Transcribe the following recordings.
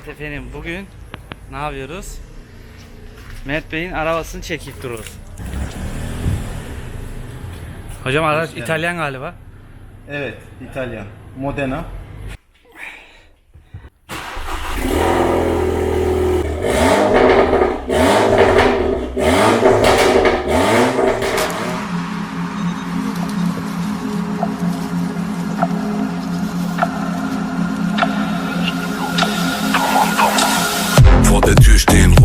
Evet efendim bugün ne yapıyoruz? Mert Bey'in arabasını çekip dururuz. Hocam araç. İtalyan galiba. Evet, İtalyan. Modena. Vor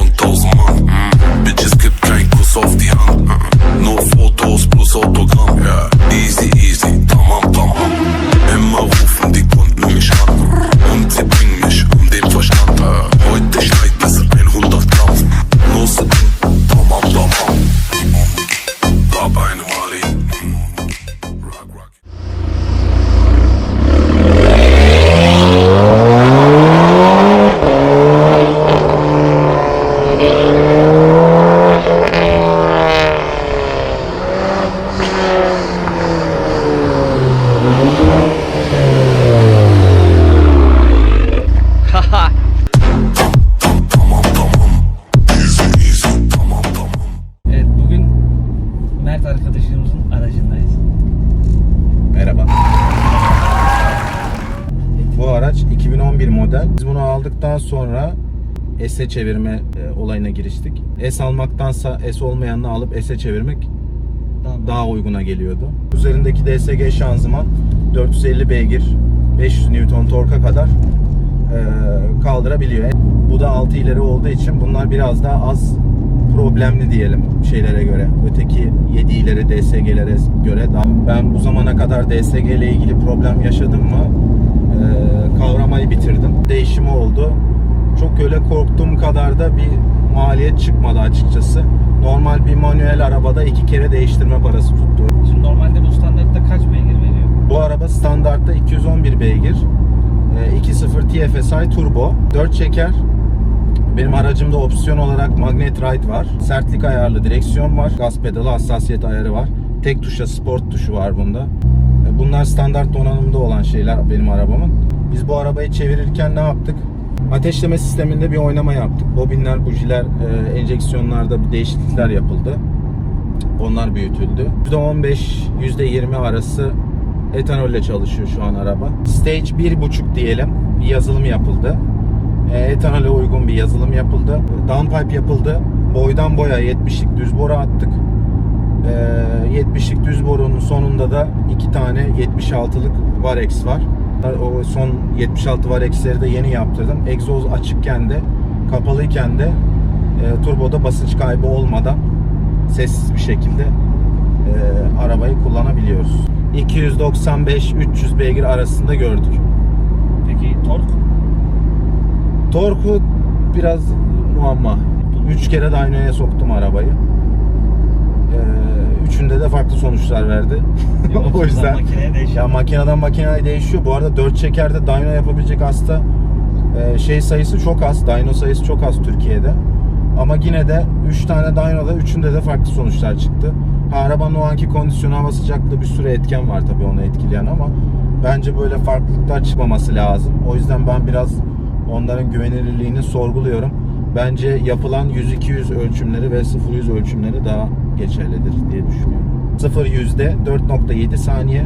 model. Biz bunu aldıktan sonra S'e çevirme e, olayına giriştik. S almaktansa S olmayanını alıp S'e çevirmek daha uyguna geliyordu. Üzerindeki DSG şanzıman 450 beygir 500 Newton torka kadar e, kaldırabiliyor. Bu da 6 ileri olduğu için bunlar biraz daha az problemli diyelim şeylere göre. Öteki 7 ileri DSG'lere göre daha ben bu zamana kadar DSG ile ilgili problem yaşadım mı kavramayı bitirdim. Değişimi oldu. Çok öyle korktuğum kadar da bir maliyet çıkmadı açıkçası. Normal bir manuel arabada iki kere değiştirme parası tuttu. Şimdi normalde bu standartta kaç beygir veriyor? Bu araba standartta 211 beygir. e, 2.0 TFSI turbo. 4 çeker. Benim aracımda opsiyon olarak magnet ride var. Sertlik ayarlı direksiyon var. Gaz pedalı hassasiyet ayarı var. Tek tuşa sport tuşu var bunda. E, Bunlar standart donanımda olan şeyler benim arabamın. Biz bu arabayı çevirirken ne yaptık? Ateşleme sisteminde bir oynama yaptık. Bobinler, bujiler, e, enjeksiyonlarda bir değişiklikler yapıldı. Onlar büyütüldü. %15, %20 arası etanolle çalışıyor şu an araba. Stage 1.5 diyelim bir yazılım yapıldı. E, etanole uygun bir yazılım yapıldı. Downpipe yapıldı. Boydan boya 70'lik düz boru attık. E, 70'lik düz borunun sonunda da iki tane 76'lık Varex var. O son 76 Varex'leri de yeni yaptırdım. Egzoz açıkken de kapalıyken de e, turboda basınç kaybı olmadan sessiz bir şekilde e, arabayı kullanabiliyoruz. 295-300 beygir arasında gördük. Peki tork? Torku biraz muamma. 3 kere dyno'ya soktum arabayı. Ee, üçünde de farklı sonuçlar verdi. o yüzden makineye değişiyor. ya makineden makineye değişiyor. Bu arada 4 çekerde dyno yapabilecek hasta e, şey sayısı çok az. Dyno sayısı çok az Türkiye'de. Ama yine de 3 tane dyno'da üçünde de farklı sonuçlar çıktı. Ha, arabanın o anki kondisyonu hava sıcaklığı bir sürü etken var tabii onu etkileyen ama bence böyle farklılıklar çıkmaması lazım. O yüzden ben biraz onların güvenilirliğini sorguluyorum. Bence yapılan 100-200 ölçümleri ve 0-100 ölçümleri daha geçerlidir diye düşünüyorum. 0-100'de 4.7 saniye,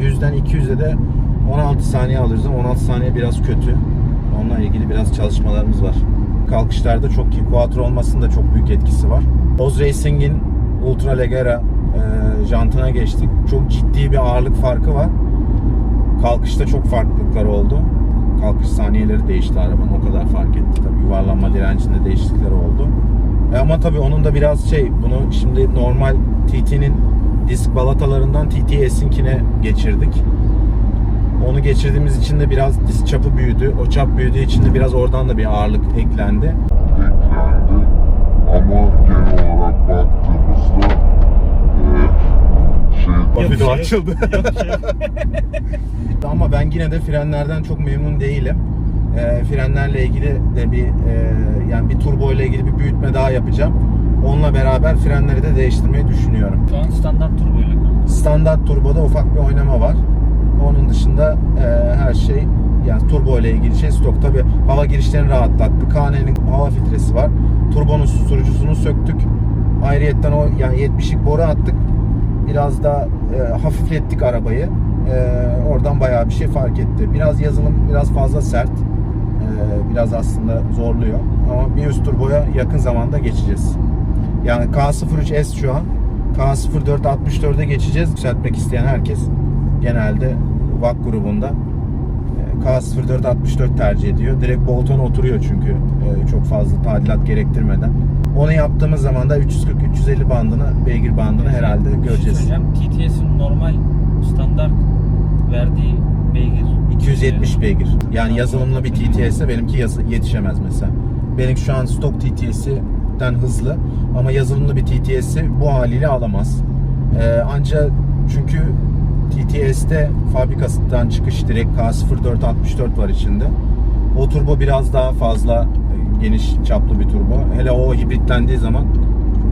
e, 100'den 200'e de 16 saniye alırız ama 16 saniye biraz kötü. Onunla ilgili biraz çalışmalarımız var. Kalkışlarda çok iyi. Quattro olmasının da çok büyük etkisi var. Oz Racing'in Ultra Leggera e, jantına geçtik. Çok ciddi bir ağırlık farkı var. Kalkışta çok farklılıklar oldu. Kalkış saniyeleri değişti arabanın. O kadar fark etti. Tabii yuvarlanma direncinde değişiklikler oldu. E ama tabii onun da biraz şey, bunu şimdi normal TT'nin disk balatalarından TT S''inkine geçirdik. Onu geçirdiğimiz için de biraz disk çapı büyüdü. O çap büyüdüğü için de biraz oradan da bir ağırlık eklendi. eklendi. Ama genel olarak baktığımızda e, şey Bir de açıldı. Ama ben yine de frenlerden çok memnun değilim. E, frenlerle ilgili de bir e, yani bir turbo ile ilgili bir büyütme daha yapacağım. Onunla beraber frenleri de değiştirmeyi düşünüyorum. Şu an standart turboyla kullanıyoruz. Standart turboda ufak bir oynama var. Onun dışında e, her şey yani turbo ile ilgili şey stok. Tabi hava girişlerini rahatlattı. KN'nin hava filtresi var. Turbonun susturucusunu söktük. Ayrıyetten o yani 70'lik boru attık. Biraz da e, hafiflettik arabayı. E, oradan bayağı bir şey fark etti. Biraz yazılım biraz fazla sert. E, biraz aslında zorluyor. Ama bir üst turboya yakın zamanda geçeceğiz. Yani K03S şu an. K04 64'e geçeceğiz. Yükseltmek isteyen herkes genelde VAK grubunda e, K04 64 tercih ediyor. Direkt Bolton oturuyor çünkü e, çok fazla tadilat gerektirmeden. Onu yaptığımız zaman da 340-350 bandını, beygir bandını herhalde göreceğiz. Hocam TTS'in normal standart verdiği beygir. 270 beygir. Yani yazılımlı bir TTS'e benimki yetişemez mesela. Benim şu an stok TTS'den hızlı ama yazılımlı bir TTS'i bu haliyle alamaz. Ee, ancak çünkü TTS'te fabrikasından çıkış direkt K04 64 var içinde. O turbo biraz daha fazla e, geniş çaplı bir turbo. Hele o hibritlendiği zaman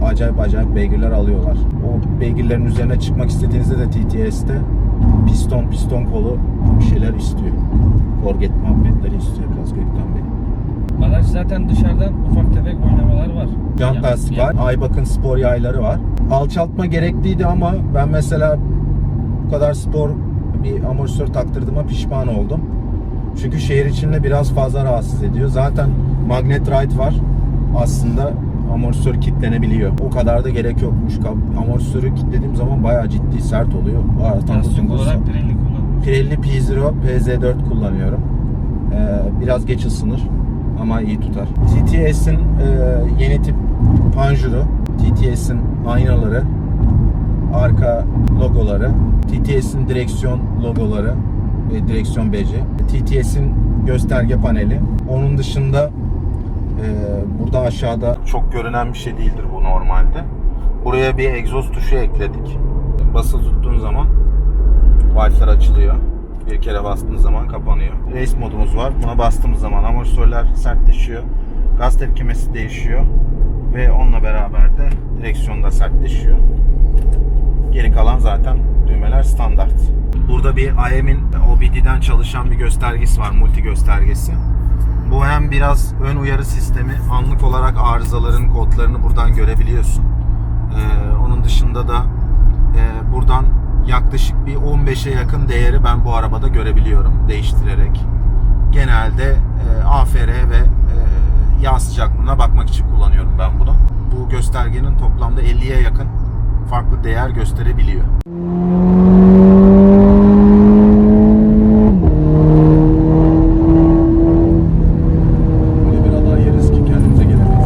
acayip acayip beygirler alıyorlar. O beygirlerin üzerine çıkmak istediğinizde de TTS'te piston piston kolu bir şeyler istiyor. Forget muhabbetleri istiyor biraz Gökten Bey. Araç zaten dışarıdan ufak tefek oynamalar var. Jant lastik var. Aybak'ın spor yayları var. Alçaltma gerekliydi ama ben mesela kadar spor bir amortisör taktırdığıma pişman oldum. Çünkü şehir içinde biraz fazla rahatsız ediyor. Zaten magnet ride var. Aslında amortisör kilitlenebiliyor. O kadar da gerek yokmuş. Amortisörü kilitlediğim zaman bayağı ciddi sert oluyor. Tıngır olarak. Pirelli kullanmış. Pirelli P0 PZ4 kullanıyorum. Ee, biraz geç ısınır ama iyi tutar. TTS'in e, yeni tip panjuru, TTS'in aynaları, arka logoları, TTS'in direksiyon logoları ve direksiyon beci, TTS'in gösterge paneli. Onun dışında e, burada aşağıda çok görünen bir şey değildir bu normalde. Buraya bir egzoz tuşu ekledik. Basılı tuttuğun zaman Valfler açılıyor. Bir kere bastığınız zaman kapanıyor. Race modumuz var. Buna bastığımız zaman amortisörler sertleşiyor. Gaz tepkimesi değişiyor. Ve onunla beraber de direksiyon da sertleşiyor. Geri kalan zaten düğmeler standart. Burada bir IM'in OBD'den çalışan bir göstergesi var. Multi göstergesi. Bu hem biraz ön uyarı sistemi. Anlık olarak arızaların kodlarını buradan görebiliyorsun. Ee, onun dışında da e, buradan yaklaşık bir 15'e yakın değeri ben bu arabada görebiliyorum değiştirerek. Genelde e, AFR ve e, yağ sıcaklığına bakmak için kullanıyorum ben bunu. Bu göstergenin toplamda 50'ye yakın farklı değer gösterebiliyor. Böyle bir radar yeriz ki kendimize gelemeyiz.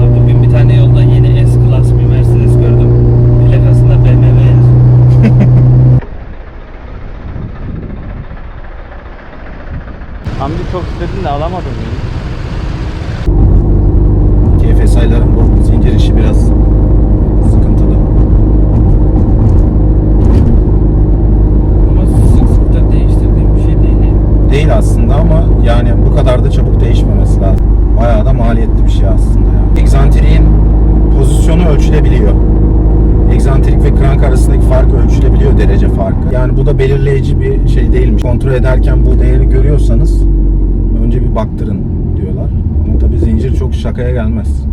Abi bugün bir tane yolda yeni S-Class bir Mercedes gördüm. Plakasında BMW yazıyor. Hamdi çok istedin de alamadın mı? TFSI'ların bu zincir işi biraz sıkıntılı. Ama sık sık da değiştirdiğim bir şey değil yani. Değil aslında ama yani bu kadar da çabuk değişmemesi lazım. Bayağı da maliyetli bir şey aslında ya. Egzantriğin pozisyonu ölçülebiliyor. Egzantrik ve krank arasındaki fark ölçülebiliyor derece farkı. Yani bu da belirleyici bir şey değilmiş. Kontrol ederken bu değeri görüyorsanız önce bir baktırın diyorlar. Ama tabii zincir çok şakaya gelmez.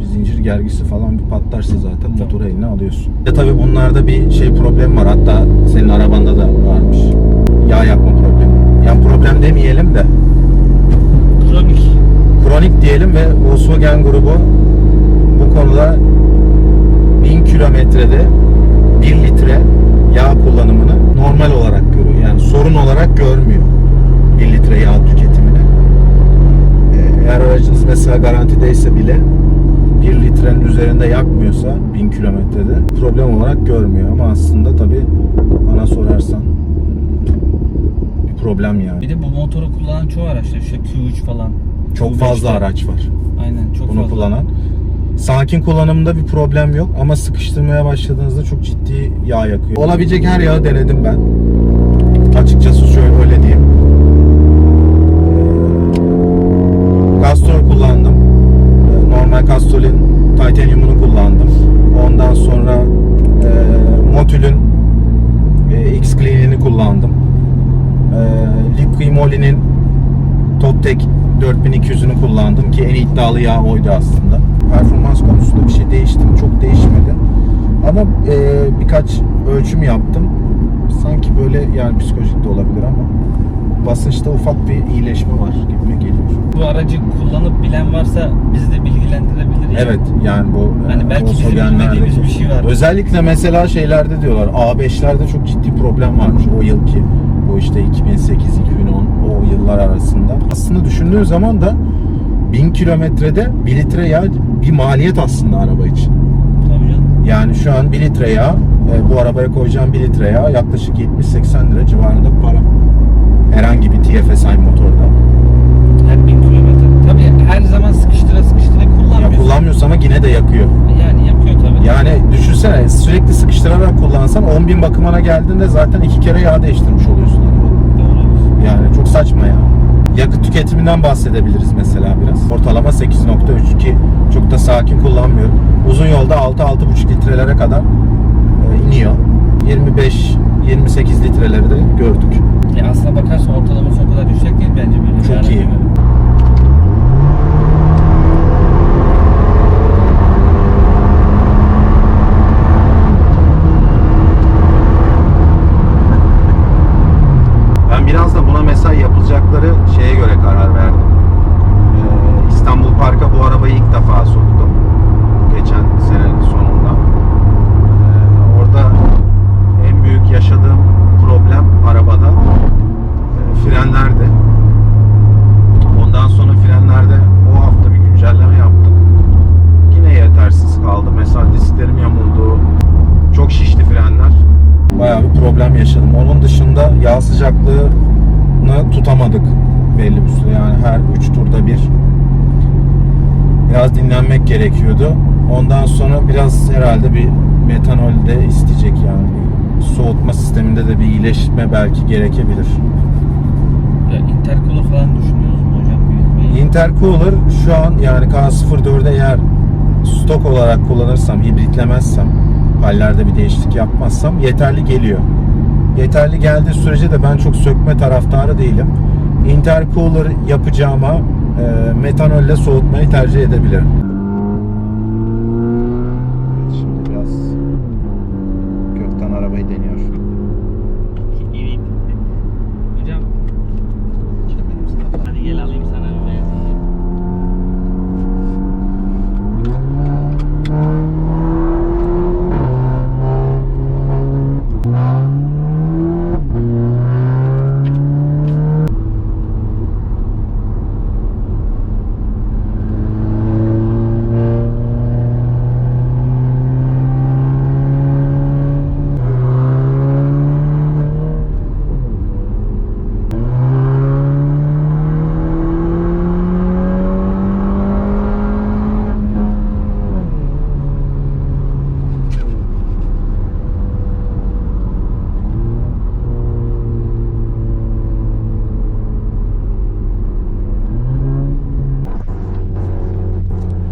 Bir zincir gergisi falan bir patlarsa zaten motoru eline alıyorsun. Ya tabii bunlarda bir şey problem var. Hatta senin arabanda da varmış. Yağ yakma problemi. Yani problem demeyelim de Kronik. kronik diyelim ve Volkswagen grubu bu konuda 1000 kilometrede 1 litre yağ kullanımını normal olarak görüyor. Yani sorun olarak görmüyor 1 litre yağ tüketimini. Eğer aracınız mesela garantideyse bile 1 litrenin üzerinde yakmıyorsa 1000 kilometrede problem olarak görmüyor ama aslında tabi bana sorarsan bir problem yani. Bir de bu motoru kullanan çoğu araçta işte Q3 falan. Çok Q5'te. fazla araç var Aynen çok bunu fazla. kullanan. Sakin kullanımında bir problem yok ama sıkıştırmaya başladığınızda çok ciddi yağ yakıyor. Olabilecek her yağı denedim ben. Açıkçası şöyle öyle diyeyim. Normal Castrol'in titaniumunu kullandım. Ondan sonra e, Motül'ün e, X Clean'ini kullandım. E, Liquimoli'nin Toptek 4200'ünü kullandım ki en iddialı yağ oydu aslında. Performans konusunda bir şey değişti mi? Çok değişmedi. Ama e, birkaç ölçüm yaptım. Sanki böyle yani psikolojik de olabilir ama basınçta ufak bir iyileşme var gibime geliyor. Bu aracı kullanıp bilen varsa bizi de bilgilendirebilir. Ya. Evet yani bu Hani e, belki bizim Volkswagen'lerde- bilmediğimiz bir şey var. Özellikle mesela şeylerde diyorlar A5'lerde çok ciddi problem varmış o yılki. Bu işte 2008-2010 o yıllar arasında. Aslında düşündüğün zaman da 1000 kilometrede 1 litre yağ bir maliyet aslında araba için. Tabii canım. Yani şu an 1 litre yağ, e, bu arabaya koyacağım 1 litre yağ yaklaşık 70-80 lira civarında para. Herhangi bir TFSI motorda. Her bin kilometre. Tabii her zaman Ya kullanmıyorsun. ama yine de yakıyor. Yani yapıyor tabii. Yani düşünsene sürekli sıkıştırarak kullansan 10 bin bakımına geldiğinde zaten iki kere yağ değiştirmiş oluyorsun. Doğru. Yani çok saçma ya. Yakıt tüketiminden bahsedebiliriz mesela biraz. Ortalama 8.3 ki çok da sakin kullanmıyorum. Uzun yolda 6-6.5 litrelere kadar e, iniyor. 25-28 litreleri de gördük. Ya aslına bakarsan ortalaması o kadar yüksek değil bence böyle. Çok iyi. göre. Biraz da buna mesela yapılacakları şeye göre karar verdim. Ee, İstanbul Park'a bu arabayı ilk defa soktum. Geçen senenin sonunda. Ee, orada en büyük yaşadığım problem arabada e, frenlerdi. Ondan sonra frenlerde o hafta bir güncelleme yaptık. Yine yetersiz kaldı. Mesela disklerim yamuldu. Çok şişti frenler. Bayağı bir problem yaşadım. Onun dışında yağ sıcaklığını tutamadık belli bir süre. Yani her 3 turda bir biraz dinlenmek gerekiyordu. Ondan sonra biraz herhalde bir metanol de isteyecek yani. Soğutma sisteminde de bir iyileşme belki gerekebilir. Ya intercooler falan düşünüyoruz mu hocam? Bir- Intercooler şu an yani K04'e eğer stok olarak kullanırsam, hibritlemezsem, hallerde bir değişiklik yapmazsam yeterli geliyor. Yeterli geldiği sürece de ben çok sökme taraftarı değilim. Intercooler yapacağıma e, metanolle soğutmayı tercih edebilirim. Şimdi biraz gökten arabayı deniyor. Evet. Hocam. Hadi gel alayım sana bir benzin.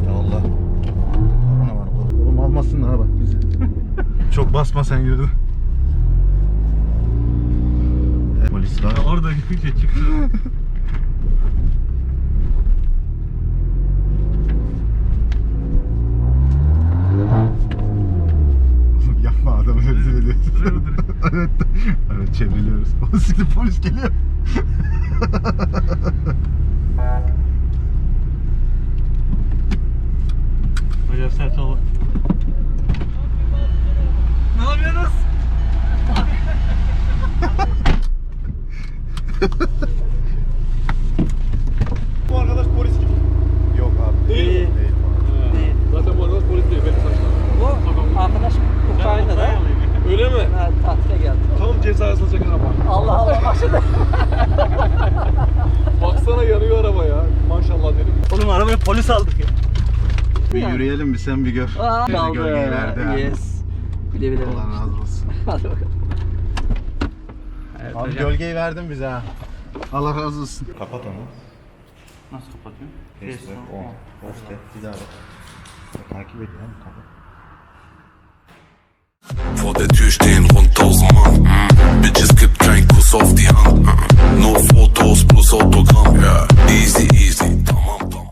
Ya Allah. Korona var. Oğlum almasınlar bak bizi. Çok basma sen yürü. Polis var. Orada görünce çıktı. Yapma adamı rezil ediyorsun. evet. Evet çevriliyoruz. O siktir polis geliyor. Hocam sert olun. bu arkadaş polis gibi. Yok abi. Değil. Değil. Değil. Ha. Değil. Zaten bu arkadaş polis değil. Benim saçlarım. Bu arkadaş Ukrayna'da. Öyle mi? Ha, tatile geldi. Tam ceza yazılacak araba. Allah Allah başladı. Baksana yanıyor araba ya. Maşallah dedim. Oğlum arabayı polis aldık ya. Bir yani. yürüyelim bir sen bir gör. Aa, kaldı. Gölgelerde. Yes. Bile bile. Allah razı olsun. Hadi bakalım. Evet Abi hocam. gölgeyi verdin bize ha. Allah razı olsun. Kapat onu. Nasıl kapatıyorsun? Facebook, on. Off de. Bir daha bak. Takip ediyorum. Kapat. Vor der Tür stehen rund 1000 Mann. Bitches gibt kein Kuss auf die Hand. Nur Fotos plus Autogramm. Easy, easy. Tamam, tamam.